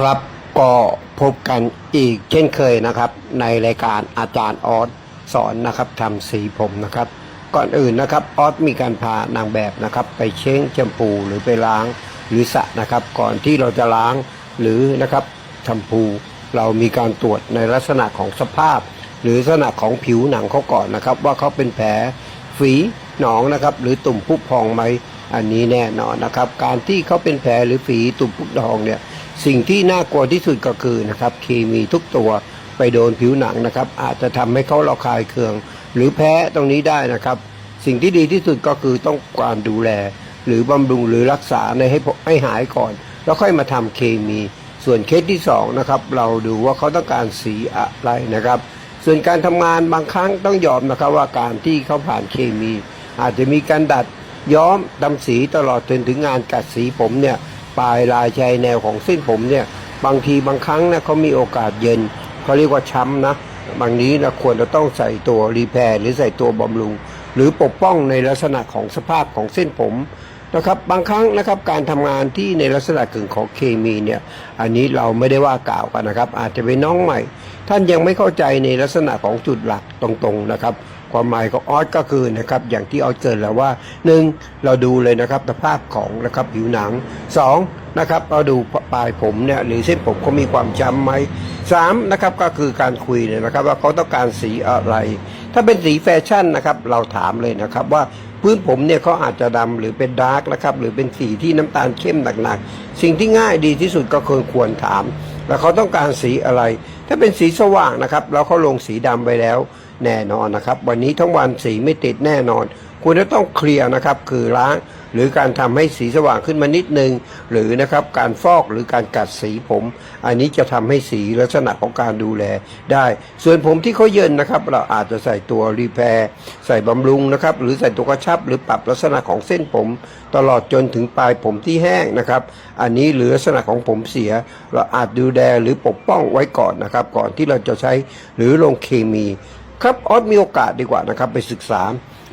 ครับก็พบกันอีกเช่นเคยนะครับ ในรายการอาจารย์ออสสอนนะครับทำสีผมนะครับ ก่อนอื่นนะครับออสมีการพานางแบบนะครับ ไปเช้งแชมพูหรือไปล้างหรือสระนะครับ ก่อนที่เราจะล้างหรือนะครับแชมพู เรามีการตรวจในลักษณะของสภาพ หรือลักษณะของผิวหนังเขาก่อนนะครับ ว่าเขาเป็นแผลฝีหนองนะครับ หรือตุ่มพุพองไหมอันนี้แน่นอนนะครับ การที่เขาเป็นแผลหรือฝีตุ่มพุพองเนี่ย สิ่งที่น่ากลัวที่สุดก็คือนะครับเคมีทุกตัวไปโดนผิวหนังนะครับ อาจจะทำให้เขาระคายเคือง หรือแพ้ตรงนี้ได้นะครับ สิ่งที่ดีที่สุดก็คือต้องการดูแล หรือบำรุงหรือรักษาในให้ให้หายก่อน แล้วค่อยมาทำเคมี ส่วนเคสที่สองนะครับเราดูว่าเขาต้องการสีอะไรนะครับ ส่วนการทำงานบางครั้งต้องยอมนะครับว่าการที่เขาผ่านเคมี อาจจะมีการดัดย้อมดำสีตลอดจนถึงงานกัดสีผมเนี่ย ปลายลายชายแนวของเส้นผมเนี่ย บางทีบางครั้งนะเขามีโอกาสเย็นเขาเรียกว่าช้ำนะ บางนี้นะควรจะต้องใส่ตัวรีแพร์หรือใส่ตัวบำรุง หรือปกป้องในลักษณะของสภาพของเส้นผมนะครับบางครั้งนะครับการทำงานที่ในลักษณะกึ่งของเคมีเนี่ยอันนี้เราไม่ได้ว่ากล่าวกันนะครับ อาจจะเป็นน้องใหม่ ท่านยังไม่เข้าใจในลักษณะของจุดหลักตรงๆนะครับ ความหมายของออสก็คือนะครับอย่างที่ออสเกิดแล้วว่าหนึ่งเราดูเลยนะครับสภาพของนะครับผิวหนังสองนะครับเราดูปลายผมเนี่ยหรือเส้นผมเขามีความช้ำไหมสามนะครับก็คือการคุยเนี่ยนะครับว่าเขาต้องการสีอะไร ถ้าเป็นสีแฟชั่นนะครับเราถามเลยนะครับว่าพื้นผมเนี่ยเขาอาจจะดำหรือเป็นดาร์กนะครับหรือเป็นสีที่น้ำตาลเข้มหนักๆ สิ่งที่ง่ายดีที่สุดก็ควรควรถาม แล้วเขาต้องการสีอะไร ถ้าเป็นสีสว่างนะครับแล้วเขาลงสีดำไปแล้วแน่นอนนะครับ วันนี้ทั้งวันสีไม่ติดแน่นอน คุณจะต้องเคลียร์นะครับคือล้างหรือการทำให้สีสว่างขึ้นมานิดนึง หรือนะครับการฟอกหรือการกัดสีผม อันนี้จะทำให้สีลักษณะของการดูแลได้ ส่วนผมที่เขาเยินนะครับ เราอาจจะใส่ตัวรีแพร์ใส่บำรุงนะครับ หรือใส่ตัวกระชับ หรือปรับลักษณะของเส้นผม ตลอดจนถึงปลายผมที่แห้งนะครับ อันนี้หรือลักษณะของผมเสีย เราอาจดูแลหรือปกป้องไว้ก่อนนะครับ ก่อนที่เราจะใช้หรือลงเคมี ครับออสมีโอกาสดีกว่านะครับไปศึกษา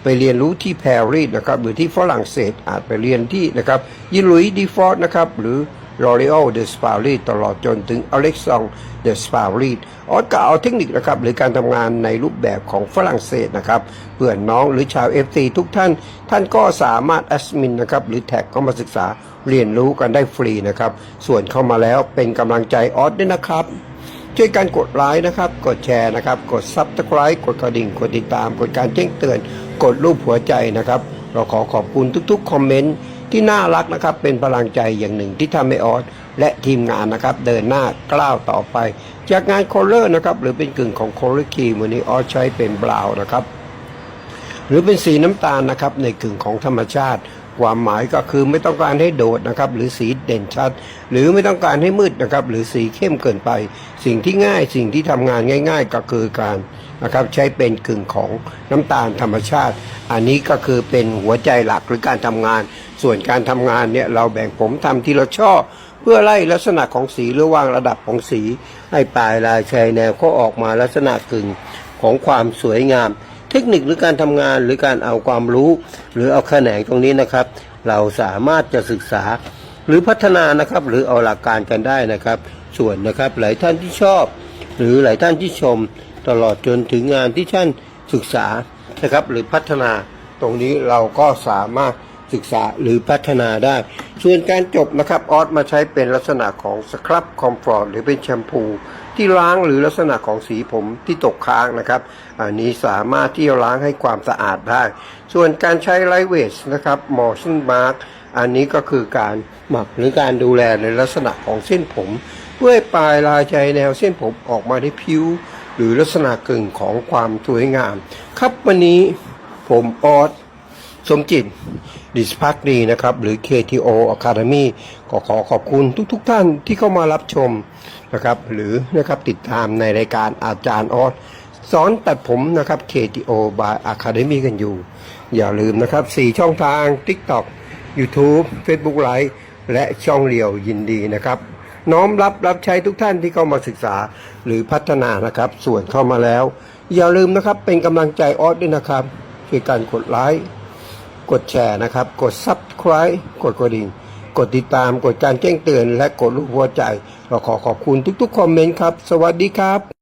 ไปเรียนรู้ที่ปารีสนะครับหรือที่ฝรั่งเศสอาจไปเรียนที่นะครับยิลุยดีฟอร์ดนะครับหรือ L'Oreal de s p a r i s ตลอดจนถึง Alexandre de s p a r i s ออสก็เอาเทคนิคนะครับหรือการทำงานในรูปแบบของฝรั่งเศสนะครับเพื่อนน้องหรือชาว FC ทุกท่าน ท่านก็สามารถแอดมินนะครับหรือแท็กเข้ามาศึกษาเรียนรู้กันได้ฟรีนะครับส่วนเข้ามาแล้วเป็นกำลังใจออสด้วยนะครับ ช่วยกันกดไลค์นะครับ กดแชร์นะครับ กดซับสไคร b ์กดกระดิ่ง กดติดตาม กดการแจ้งเตือน กดรูปหัวใจนะครับ เราขอขอบคุณทุกๆ คอมเมนต์ที่น่ารักนะครับ เป็นพลังใจอย่างหนึ่งที่ทำให้ออสและทีมงานนะครับ เดินหน้ากล้าวต่อไป จากงานโคลเลอร์นะครับ หรือเป็นกึ่งของโคลเลอร์คีวันนี้ออสใช้เป็นบราวนะครับ หรือเป็นสีน้ำตาลนะครับในกึ่งของธรรมชาติ ความหมายก็คือไม่ต้องการให้โดดนะครับ หรือสีเด่นชัด หรือไม่ต้องการให้มืดนะครับ หรือสีเข้มเกินไป สิ่งที่ง่าย สิ่งที่ทำงานง่าย ๆ ก็คือการนะครับใช้เป็นกึ่งของน้ำตาลธรรมชาติ อันนี้ก็คือเป็นหัวใจหลักหรือการทำงาน ส่วนการทำงานเนี่ยเราแบ่งผมทำที่เราชอบเพื่อไล่ลักษณะของสีหรือวางระดับของสี ให้ปลายลายชายแนวก็ออกมาลักษณะกึ่งของความสวยงาม เทคนิคหรือการทำงานหรือการเอาความรู้ หรือเอาแขนงตรงนี้นะครับ เราสามารถจะศึกษาหรือพัฒนานะครับ หรือเอาหลักการกันได้นะครับ ส่วนนะครับหลายท่านที่ชอบ หรือหลายท่านที่ชม ตลอดจนถึงงานที่ท่านศึกษานะครับ หรือพัฒนาตรงนี้เราก็สามารถ ศึกษาหรือพัฒนาได้ ส่วนการจบนะครับออสมาใช้เป็นลักษณะของสครับคอมฟอร์ตหรือเป็นแชมพู ที่ล้างหรือลักษณะของสีผมที่ตกค้างนะครับ อันนี้สามารถที่จะล้างให้ความสะอาดได้ ส่วนการใช้ไลท์เวทนะครับมอชั่นมาร์กอันนี้ก็คือการหมักหรือการดูแลในลักษณะของเส้นผมเพื่อปลายลายใจแนวเส้นผมออกมาได้ผิวหรือลักษณะกึ่งของความสวยงาม ครับวันนี้ผมออส สมจิตดิสพักดีนะครับ หรือ KTO Academy ก็ขอขอบคุณทุกๆทท่านที่เข้ามารับชมนะครับ หรือนะครับติดตามในรายการอาจารย์ออสสอนตัดผมนะครับ KTO by Academy กันอยู่ อย่าลืมนะครับ 4 ช่องทาง TikTok YouTube Facebook Live และช่องเรียวยินดีนะครับ น้อมรับรับใช้ทุกท่านที่เข้ามาศึกษาหรือพัฒนานะครับ ส่วนเข้ามาแล้ว อย่าลืมนะครับเป็นกำลังใจออสด้วยนะครับช่วยกันกดไลค์ กดแชร์นะครับ กด Subscribe กดกระดิ่ง กดติดตาม กดการแจ้งเตือน และกดรูปหัวใจ เราขอขอบคุณทุกๆ คอมเมนต์ครับ สวัสดีครับ